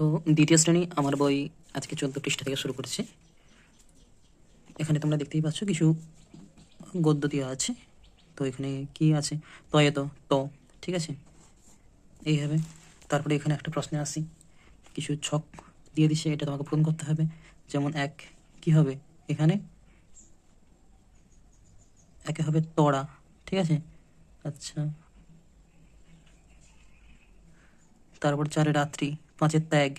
তো দ্বিতীয় শ্রেণি আমার বই আজকে চোদ্দ পৃষ্ঠা থেকে শুরু করেছি। এখানে তোমরা দেখতেই পাচ্ছ কিছু গদ্য দেওয়া আছে। তো এখানে কি আছে? তয়ে তো ত ঠিক আছে? এইভাবে তারপরে এখানে একটা প্রশ্নে আসি। কিছু ছক দিয়ে দিচ্ছে এটা তোমাকে পূরণ করতে হবে। যেমন এক, কি হবে এখানে? একে হবে তড়া, ঠিক আছে? আচ্ছা। তারপর চারে রাত্রি পাঁচে ত্যাগ,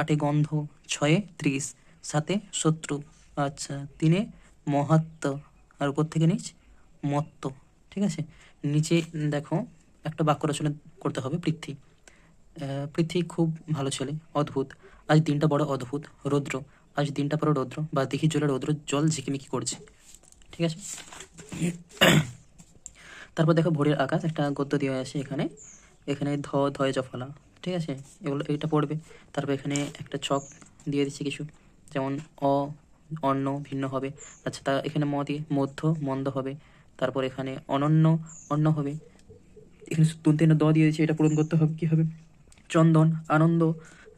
আটে গন্ধ, ছয়ে ত্রিশ, সাতে শত্রু আচ্ছা তিনে মহাত্ম, আর উপর থেকে নিচ মত্ত, ঠিক আছে? নিচে দেখো, একটা বাক্য রচনা করতে হবে, পৃথ্বী। পৃথ্বী খুব ভালো ছেলে, অদ্ভুত। আজ দিনটা বড় অদ্ভুত, রৌদ্র। আজ দিনটা বড় রৌদ্র, বা দেখি জলে রৌদ্র, জল ঝিকিমিকি করছে। ঠিক আছে? তারপর দেখো, ভোরের আকাশ, একটা গদ্য দেওয়া আছে এখানে। এখানে ধ, ধয়, জফলা। ঠিক আছে? এগুলো এইটা পড়বে। তারপর এখানে একটা ছক দিয়ে দিচ্ছে কিছু। যেমন অ অন্য ভিন্ন হবে। আচ্ছা তা এখানে ম দিয়ে মধ্য, মন্দ হবে। তারপর এখানে অনন্য, অন্য হবে। এখানে তন্তেন দ দিয়ে দিচ্ছে এটা পূরণ করতে হবে। কী হবে? চন্দন, আনন্দ।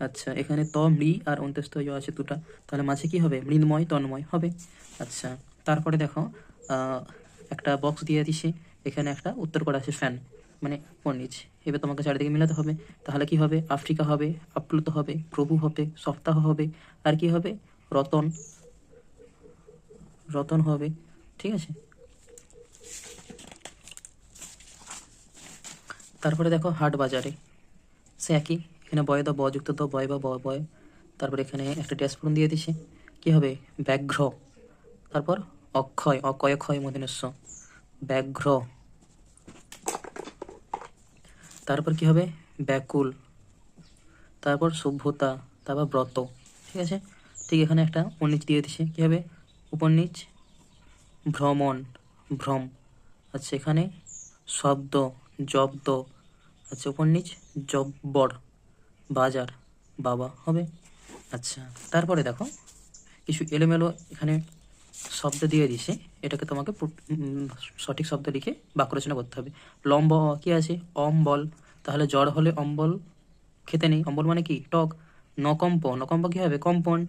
আচ্ছা এখানে ত, মৃ আর অন্ত্যস্ত আছে দুটা। তাহলে মাঝে কি হবে? মৃন্ময়, তন্ময় হবে। আচ্ছা তারপরে দেখো একটা বক্স দিয়ে দিছে এখানে একটা উত্তর করা আছে ফ্যান মানে পণ্ডিজ এবার তোমাকে চারিদিকে মিলাতে হবে। তাহলে কি হবে? আফ্রিকা হবে, আপ্লুত হবে, প্রভু হবে, সপ্তাহ হবে, আর কি হবে? রতন। রতন হবে, ঠিক আছে? তারপরে দেখো হাট বাজারে। সে একই, এখানে বয় দ বযুক্ত দ বয় বা ব বয়। তারপর এখানে একটা ড্যাশপূরণ দিয়ে দিছে। কি হবে? ব্যাঘ্র। তারপর অক্ষয় অকয় ক্ষয় মদিনস্য। ব্যাঘ্র। তারপর কি হবে? ব্যাকুল। তারপর সভ্যতা, তারপর ব্রত। ঠিক আছে? ঠিক এখানে একটা উপনিচ দিয়ে দিছে। কি হবে? উপনিচ, ভ্রমণ, ভ্রম। আচ্ছা এখানে শব্দ, জব্দ। আচ্ছা উপনিচ, জব্বর। বাজার, বাবা। হবে? আচ্ছা। তারপরে দেখো, কিছু এলোমেলো এখানে শব্দ দিয়ে দিছে। এটাকে তোমাকে সঠিক শব্দ লিখে বাক্য রচনা করতে হবে। লম্ব কি আছে? অম্বল। তাহলে জ্বর হলে অম্বল খেতে নেই। অম্বল মানে কি? টক। নকম্প নকম্প কি হবে? কম্পন।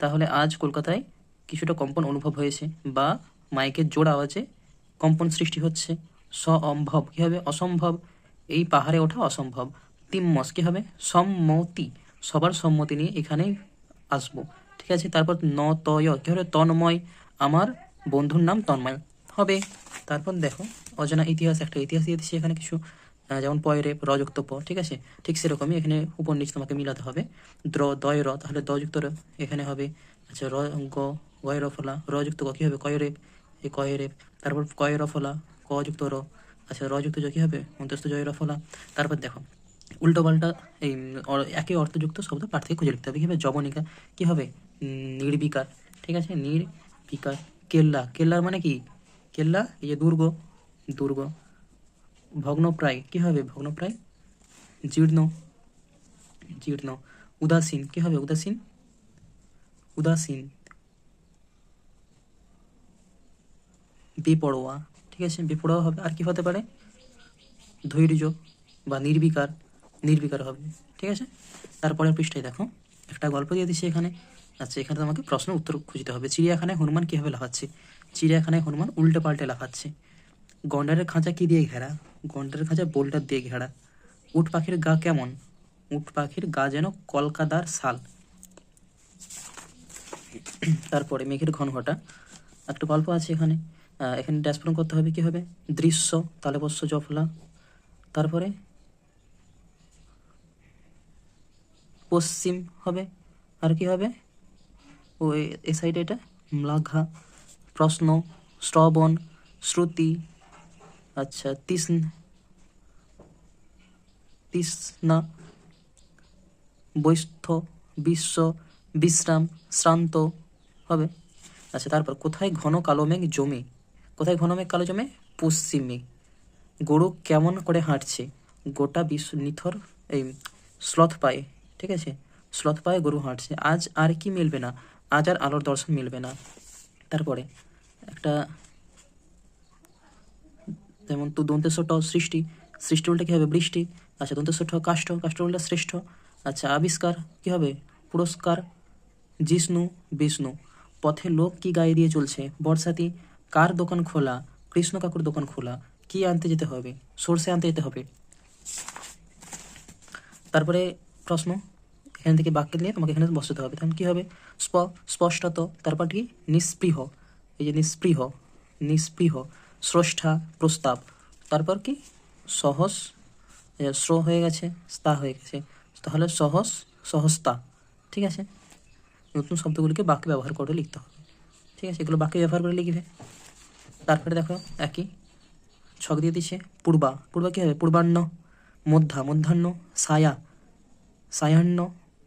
তাহলে আজ কলকাতায় কিছুটা কম্পন অনুভব হয়েছে বা মাইকের জোর আওয়াজে কম্পন সৃষ্টি হচ্ছে। সম্ভব কি হবে? অসম্ভব। এই পাহাড়ে ওঠা অসম্ভব। তিম্মস কি হবে? সম্মতি। সবার সম্মতি নিয়ে এখানে আসব। ঠিক আছে? তারপর ন তয় কি হবে? তন্ময়। আমার বন্ধুর নাম তন্ময়। হবে। তারপর দেখো, অজানা ইতিহাস, একটা ইতিহাস দিয়ে দিচ্ছি এখানে কিছু যেমন পয়রে রযুক্ত প, ঠিক আছে? ঠিক সেরকমই এখানে উপর নিচ তোমাকে মিলাতে হবে। দ্র, দয়, র, তাহলে দযুক্ত র এখানে হবে। আচ্ছা র, গ, গয় ফলা, রযুক্ত গ কি হবে? কয় কয়রেপ এই কয়রেপ তারপর কয় ফলা, ক, যুক্ত, র। আচ্ছা রযুক্ত জ কি হবে? অন্তস্থ জয় ফলা। তারপর দেখো, উল্টো পাল্টা এই একই অর্থযুক্ত শব্দ পার্থক্য থেকে খুঁজে লিখতে হবে। কি হবে? জবনিকা কী হবে নির্বিকার, ঠিক আছে? নির্বিকার কেল্লা, কেল্লার মানে কি? কেল্লা, এই যে দুর্গ দুর্গ। ভগ্নপ্রায়, কি হবে ভগ্নপ্রায়? জীর্ণ জীর্ণ। উদাসীন, কি হবে উদাসীন? উদাসীন। বেপরোয়া, ঠিক আছে? বেপরোয়া হবে, আর কি হতে পারে? ধৈর্য বা নির্বিকার নির্বিকার হবে, ঠিক আছে? তারপরের পৃষ্ঠায় দেখো, একটা গল্প দিয়ে দিচ্ছে এখানে। আচ্ছা এখানে তোমাকে প্রশ্ন উত্তর খুঁজতে হবে। চিড়িয়াখানায় হনুমান কীভাবে লাফাচ্ছে? চিড়িয়াখানায় হনুমান উল্টে পাল্টে লাফাচ্ছে। গন্ডারের খাঁচা কি দিয়ে ঘেরা? গন্ডারের খাঁচা বোল্টার দিয়ে ঘেরা। উট পাখির গা কেমন? উট পাখির গা যেন কলকাতার শাল তারপরে মেঘের ঘন ঘটা একটা গল্প আছে এখানে। এখানে ড্যাশপূরণ করতে হবে কি হবে দৃশ্য, তালেবস্য, জফলা। তারপরে পশ্চিম হবে। আর কি হবে? ও এ- সাইডে এটা? ম্লাঘা, প্রশ্ন শ্রবণ শ্রুতি আচ্ছা তিস্ন তৃষ্ণা বৈষ্ঠ, বিশ্ব, বিশ্রাম, শ্রান্ত, হবে? আচ্ছা তারপর কোথায় ঘন কালো মেঘ জমে? কোথায় ঘন মেঘ কালো জমে? পশ্চিমে। গরু কেমন করে হাঁটছে? গোটা বিশ্ব নিথর, এই, স্লথ পায়ে, ঠিক আছে? স্লথ পায়ে গরু হাঁটছে। আজ আর কি মিলবে না? আজ আর আলোর দর্শন মিলবে না। তারপরে একটা যেমন তো দন্তেশ্বর ট সৃষ্টি সৃষ্টি উল্টে কি হবে বৃষ্টি? আচ্ছা দন্তেশ্বর ঠ কাষ্ঠ কাষ্ঠ উল্টা শ্রেষ্ঠ। আচ্ছা আবিষ্কার কি হবে পুরস্কার, জিষ্ণু, বিষ্ণু। পথে লোক কি গায়ে দিয়ে চলছে? বর্ষাতি কার দোকান খোলা? কৃষ্ণ কাকুর দোকান খোলা। কি আনতে যেতে হবে? সর্ষে আনতে যেতে হবে। তারপরে প্রশ্ন এখান থেকে বাক্যে নিয়ে তোমাকে এখানে বসাতে হবে। তখন কী হবে? স্প, স্পষ্টত, তারপর কি? নিস্পৃহ এই যে নিস্পৃহ নিস্পৃহ স্রষ্টা, প্রস্তাব। তারপর কি? এই স্র হয়ে গেছে, স্তা হয়ে গেছে। তাহলে সহজ সহস্তা। ঠিক আছে? নতুন শব্দগুলিকে বাক্যে ব্যবহার করে লিখতে হবে। ঠিক আছে? এগুলো বাক্যে ব্যবহার করে লিখবে। তারপরে দেখো, একই। ছক দিয়ে দিচ্ছে, পূর্বা। পূর্বা কী হবে? পূর্বাহ্ন, মধ্যা, মধ্যাহ্ন ছায়া সায়াহ্ন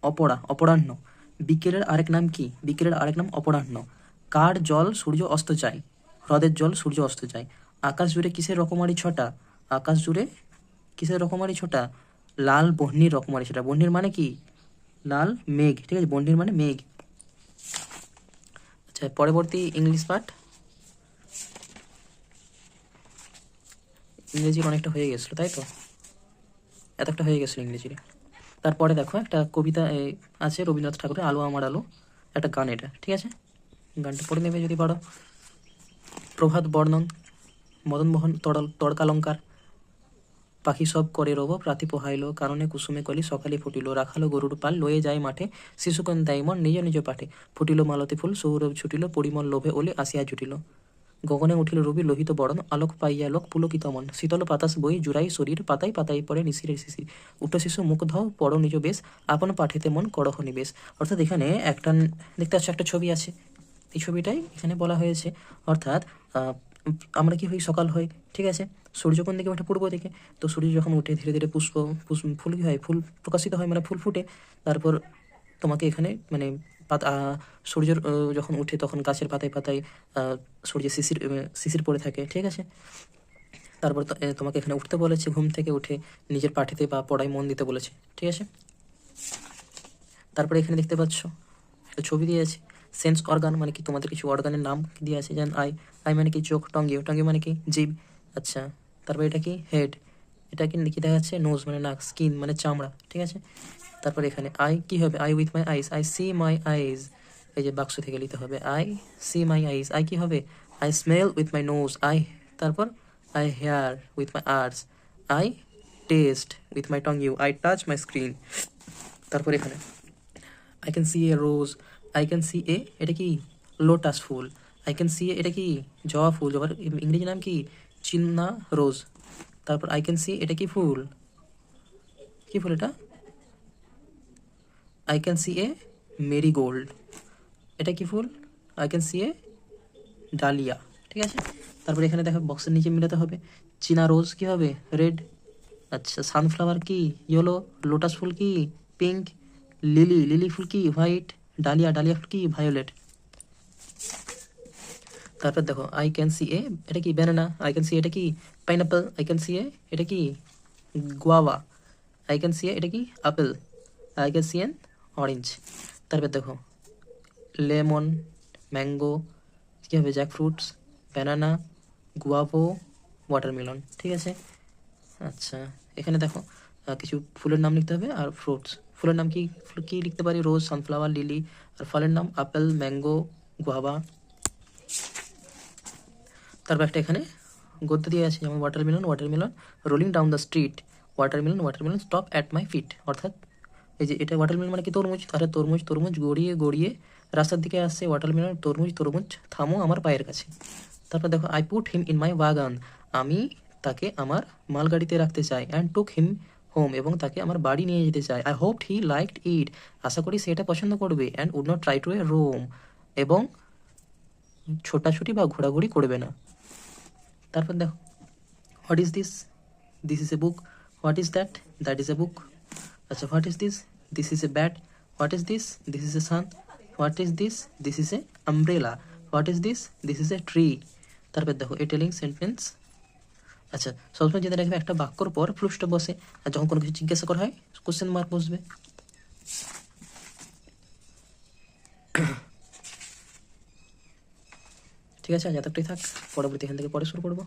অপরা, অপরাহ্ন। বিকেলের আরেক নাম কি? বিকেলের আরেক নাম অপরাহ্ন। কার জল সূর্য অস্ত যায়? হ্রদের জল সূর্য অস্ত যায়। আকাশ জুড়ে কিসের রকমারি ছটা? আকাশ জুড়ে কিসের রকমারি ছটা? লাল বহ্নির রকমারি ছটা। বহ্নির মানে কি? লাল মেঘ। ঠিক আছে বহ্নির মানে মেঘ। আচ্ছা পরবর্তী ইংলিশ পার্ট ইংরেজির অনেকটা হয়ে গেছিল, তাই তো? এত একটা হয়ে গেছিল ইংরেজির। তারপরে দেখো একটা কবিতা আছে রবীন্দ্রনাথ ঠাকুরের, আলো আমার আলো। একটা গান এটা, ঠিক আছে? গানটা পড়ে নেবে যদি পারো। প্রভাত বর্ণন মদনমোহন তড়ল তড়কালঙ্কার পাখি সব করে রব, প্রাতি পোহাইল, কারণে কুসুমে কলি সকালে ফুটিল। রাখালো গরুর পাল লয়ে যায় মাঠে শিশুকন দাইমন নিজ নিজ পাঠে। ফুটিল মালতী ফুল, সৌরভ ছুটিল, পরিমল লোভে ওলে আসিয়া জুটিল। গগনে উঠিল রবি লোহিত বরণ, আলোক পাইয়া লোক পুলকিত মন। শীতল পাতাস বই, জুড়াই শরীর পাতাই পাতাই পড়ে নিশিরের শিশির। উঠ শিশু মুখ ধাও, পড় নিজ বেশ, আপন পাঠিতে মন করহ নিবেশ। অর্থাৎ এখানে একটা, দেখতে পাচ্ছ একটা ছবি আছে। এই ছবিটাই এখানে বলা হয়েছে। অর্থাৎ আমরা কি হই? সকাল হই, ঠিক আছে? সূর্য কোন দিকে ওঠে? পূর্ব দিকে। তো সূর্য যখন উঠে, ধীরে ধীরে পুষ্প, ফুল কি হয়? ফুল প্রকাশিত হয় মানে ফুল ফুটে। তারপর তোমাকে এখানে মানে পাতা আহ, সূর্যের যখন উঠে তখন গাছের পাতায় পাতায় সূর্যের শিশির শিশির পড়ে থাকে ঠিক আছে? তারপর তোমাকে এখানে উঠতে বলেছে ঘুম থেকে উঠে নিজের পাঠিতে বা পড়ায় মন দিতে বলেছে ঠিক আছে? তারপরে এখানে দেখতে পাচ্ছ একটা ছবি দিয়ে আছে সেন্স অর্গান মানে কি তোমাদের কিছু অর্গানের নাম দিয়ে আছে যেমন আই আই মানে কি চোখ টঙ্গিও টঙ্গি মানে কি জিভ আচ্ছা তারপর এটা কি হেড এটা কি দেখা যাচ্ছে নোজ মানে নাক স্কিন মানে চামড়া ঠিক আছে? তারপর এখানে আই কি হবে? I with my eyes I see my eyes এই যে বাক্স থেকে নিতে হবে I see my eyes I কি হবে? I smell with my nose I তারপর I hear with my ears I taste with my tongue you I touch my screen তারপর এখানে I can see a rose I can see a এটা কি? Lotus ফুল. I can see a এটা কি? জবা ফুল। জবার ইংরেজি নাম কি? চিন্না রোজ। তারপর আই ক্যান সি এটা কি ফুল? কি ফুল এটা? I can see a marigold এটা কি ফুল? I can see a dahlia ঠিক আছে? তারপরে এখানে দেখো বক্সের নিচে মিলাতে হবে। চীনা রোজ কি হবে? রেড আচ্ছা সানফ্লাওয়ার কি? ইয়েলো লোটাস ফুল কি? পিঙ্ক লিলি লিলি ফুল কি? হোয়াইট ডালিয়া ডালিয়া ফুল কি? ভায়োলেট তারপর দেখো আই ক্যান সি এ এটা কি? ব্যানানা আই ক্যান সি এটা কি? Pineapple I can see a এটা কি? Guava I can see a এটা কি? Apple I can see an orange তারপর দেখো লেমন ম্যাঙ্গো কী হবে jackfruits banana guava watermelon ঠিক আছে? আচ্ছা এখানে দেখো কিছু ফুলের নাম লিখতে হবে আর ফ্রুটস ফুলের নাম কি কি লিখতে পারি? রোজ সানফ্লাওয়ার লিলি আর ফলের নাম আপেল ম্যাঙ্গো গুয়াভা তারপর একটা এখানে গদ্য দিয়ে আছে, যেমন watermelon watermelon rolling down the street watermelon watermelon stop at my feet অর্থাৎ এই যে এটা ওয়াটারমেলন মানে কি তরমুজ? তাহলে তরমুজ তরমুজ গড়িয়ে গড়িয়ে রাস্তার দিকে আসছে ওয়াটারমেলন তরমুজ তরমুজ থামো আমার পায়ের কাছে। তারপর দেখো I put him in my বাগান আমি তাকে আমার মালগাড়িতে রাখতে চাই অ্যান্ড টুক হিম হোম এবং তাকে আমার বাড়ি নিয়ে যেতে চাই। I hope he liked it আশা করি সে এটা পছন্দ করবে and would not try to a roam এবং ছোটাছুটি বা ঘোরাঘুরি করবে না। তারপর দেখো what is this this is a book what is that that is a book আচ্ছা what is this this is a bat what is this this is a sun what is this this is a umbrella what is this this is a tree তারপর দেখো এ telling sentence আচ্ছা সবসময় জেনে রাখবে একটা বাক্যর পর ফ্লুসটা বসে, আর যখন কোনো কিছু জিজ্ঞাসা করা হয় কোশ্চেন মার্ক বসবে। ঠিক আছে, আজ থাক। পরবর্তী এখান থেকে পরে শুরু করব।